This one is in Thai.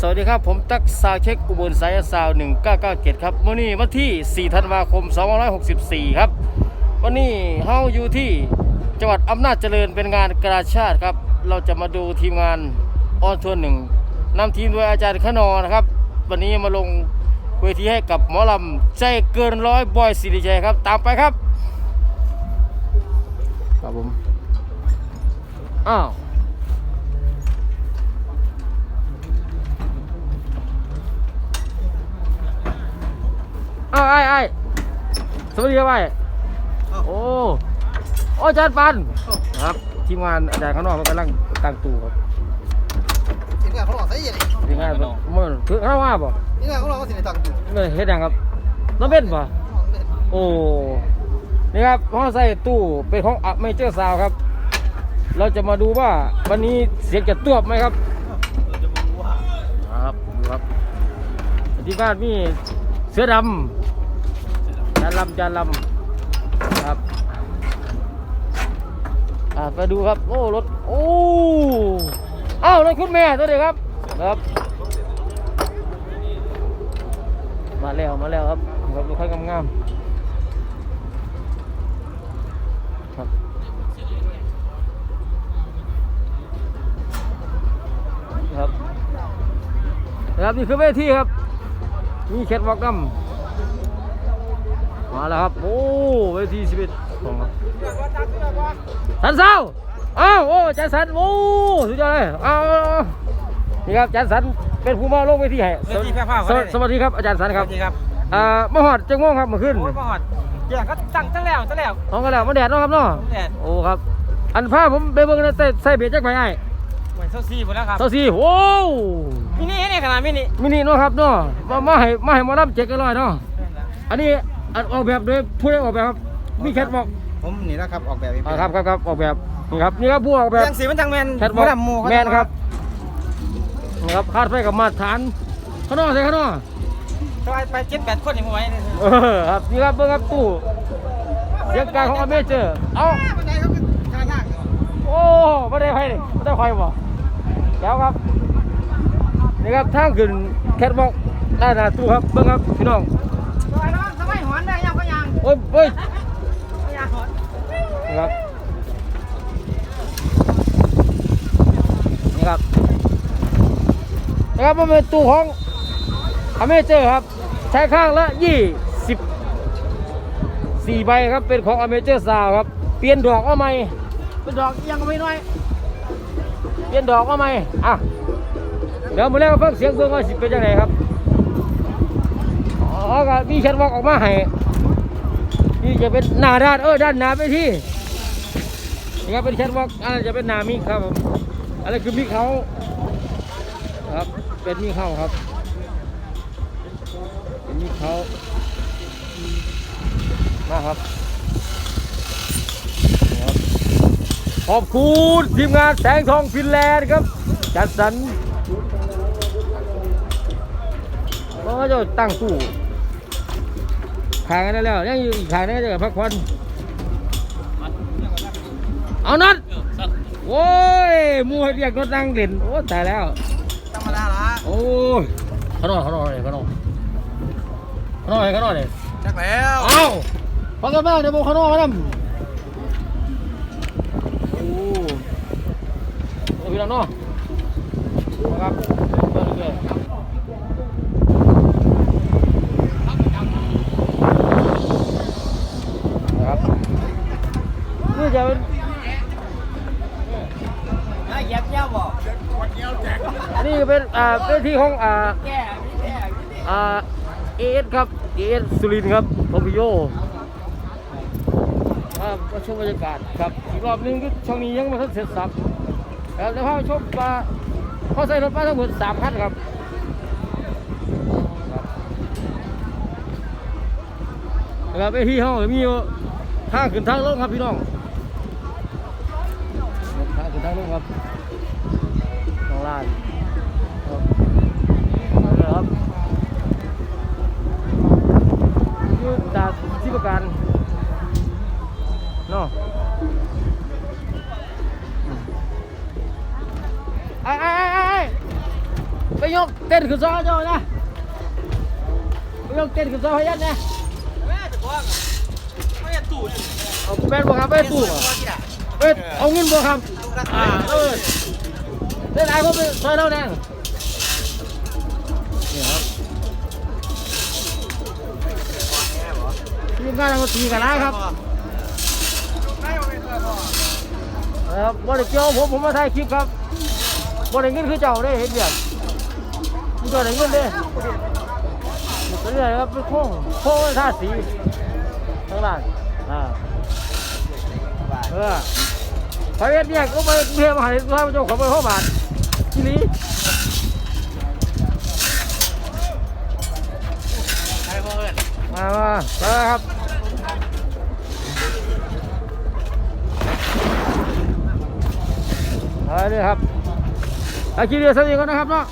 สวัสดีครับ ผมตักซาวเช็คอุบลสายซาว1997 ครับวันนี้วันที่ 4 ธันวาคม 2564 ครับ วันนี้เฮาอยู่ที่จังหวัดอำนาจเจริญเป็นงานกระชาติครับ เราจะมาดูทีมงานออนทัวร์หนึ่งนำทีมโดยอาจารย์ขนอนะครับ วันนี้มาลงเวทีให้กับหมอลำใจเกินร้อยบอยสิริชัยครับ ตามไปครับครับผมอ้าว อ้าวไอ้ไอ้สวัสดีครับไอ้โอ้โอ้อาจารย์ปันครับทีมงานอาจารย์ข้างนอกมันกำลังตั้งตู้ครับสินค้าเขาหลอกใส่ยังไงทีมงานมันมันคือข้างว่าป่ะนี่ไงเขาหลอกก็สินค้าตังค์อยู่เงยเฮ็ดยังครับน้องเบ็นป่ะโอ้นี่ครับห้องใส่ตู้เป็นของอะไม่เจอซาวครับ เราจะมาดูว่าวันนี้เสียงจะตวบไหมครับครับดูครับที่บ้านมีเสือดำจาน ลำจานลำครับอ่าไปดูครับโอ้รถโอ้อ้าวรถคุณแม่ตัวเดียวครับครับมาแล้วมาแล้วครับครับรถค่อยงามๆครับครับนะครับนี่คือเวทีครับมีแคทวอล์กนำ มาแล้วครับ โอ้เวทีสิบเอ็ดของครับสันเศร้าอ้าวโอ้จันสันโอ้สุดยอดเลยเอาเอาเอานี่ครับจันสันเป็นผู้มาลงเวทีให้เวทีแพร่ภาพสวัสสวัสดีครับอาจารย์สันครับสวัสดีครับอ่ามาหอดจังม่วงครับเมื่อคืนโอ้ยมาหอดแย่ก็ตั้งตั้งแล้วตั้งแล้วท้องกระดาษมาแดดเนาะครับเนาะแดดโอ้ครับ อันผ้าผมไปเบิ่งในใส่ใส่เบ็ดจักไหมไอ้เหมือนเซาซีหมดแล้วครับเท่าสี่โอ้มินินี่ขนาดมินิมินิเนาะครับเนาะมามาให้มาให้หมารับเจ็ดกันร้อยเนาะอันนี้ อันออกแบบโดยผู้ใดออกแบบครับมีแคทบอกผมนี่นะครับออกแบบอ่าครับครับครับออกแบบนี่ครับนี่ครับผู้ออกแบบยังสีมันจังแมนแคทบอกดำหมูแมนครับนี่ครับคาดไฟกับมาตรฐานข้างนอกใส่ข้างนอกสบายไปเจ็ดแปดคนอย่างไว้เออครับนี่ครับเบิ่งครับตู้เสียงกลางของอเมเจอร์เอาบันไดเขาคือทางยากโอ้ไม่ได้ไฟนี่ไม่ได้ไฟบ่แล้วครับนี่ครับทางขึ้นแคทบอกด้านหน้าตู้ครับเบิ่งครับพี่น้อง อ้ยโอ้ยยังหอนนี่ครับ นี่ครับนี่ครับมันเป็นตู้ของอเมเจอร์ครับ ใช้ข้างละยี่สิบสี่ใบครับ เป็นของอเมเจอร์ซาวครับ เปลี่ยนดอกเอาใหม่เป็นดอกยังไม่น้อย เปลี่ยนดอกเอาใหม่อะ เดี๋ยวมาแล้วฟังเสียงเบิ่งว่าสิเป็นยังไงครับ อ๋อก็มีแคทวอล์กออกมาให้ นี่จะเป็นหน้าด้านเออด้านหน้าไปที่นี่ครับเป็นแคทวอล์กอันนั้นจะเป็นหน้ามิครับผมอันนี้คือมิเขาครับเป็นมิเขาครับเป็นมิเขามาครับนี่ครับขอบคุณทีมงานแสงทองฟินแลนด์ครับ จัดสรรก็จะตั้งตู้ ขางกันได้แล้วยังอยู่อีกขางนึงจะพักผ่อนเอานัดโอ้ยมัวเรียกรถนั่งเด่นโอ้ตายแล้วธรรมดาละโอ้ยขางนอยขางนอยเลยขางนอยขางนอยขางนอยเลยจักแล้วเอาพอกันบ้างเดี๋ยวผมขางนอยมาทำโอ้โอ้พี่น้องเนาะนะครับเรื่อยๆนะครับ นี่จะเป็นเหยียบเจ้าบ่อันนี้เป็นอ่าเป็นที่ของอ่าอ่าเอสครับเอสสุรินครับโทพิโยอ่ามาชมบรรยากาศครับอีกรอบนึงคือช่องนี้ยังไม่ทันเสร็จสับแล้วเดี๋ยวพาชมปลาเขาใส่รถมาทั้งหมดสามคันครับครับไอ้ที่ห้องมีอยู่ทางขึ้นทางลงครับพี่น้อง ทางขึ้นทางลงครับทางลานครับเอาเลยครับยืดจากที่ประกันเนาะไอ้ไอ้ไอ้ไอ้ไปยกเต้นขึ้นซ้อเจ้านะไปยกเต้นขึ้นซ้อให้ยันนะแม่จะบอกไม่จะตู่ดิเอาแม่นบ่ครับไปตู้บ่ไปเอาเงินบ่ครับ อ่าเออได้หลายคนไปซอยเราแน่นี่ครับทีมงานเราตีกันนะครับไม่เออะพ่อครับบ่ได้เกี่ยวผมผมมาถ่ายคลิปครับบ่ได้เงินคือเจ้าได้เห็นเดียดมันก็ได้เงินเด้ตัวนี้ครับเป็นโค้งโค้งท่าสีทางด้านอ่าเออ ไปเฮ็ดเนี่ยก็ไปเรียมาหาว่าเจ้าของไปเข้าบาทที่นี้ใช่พ่อเอิญมามาไปครับไปเลยครับอาชีพเดียวสักทีก่อนนะครับเนาะ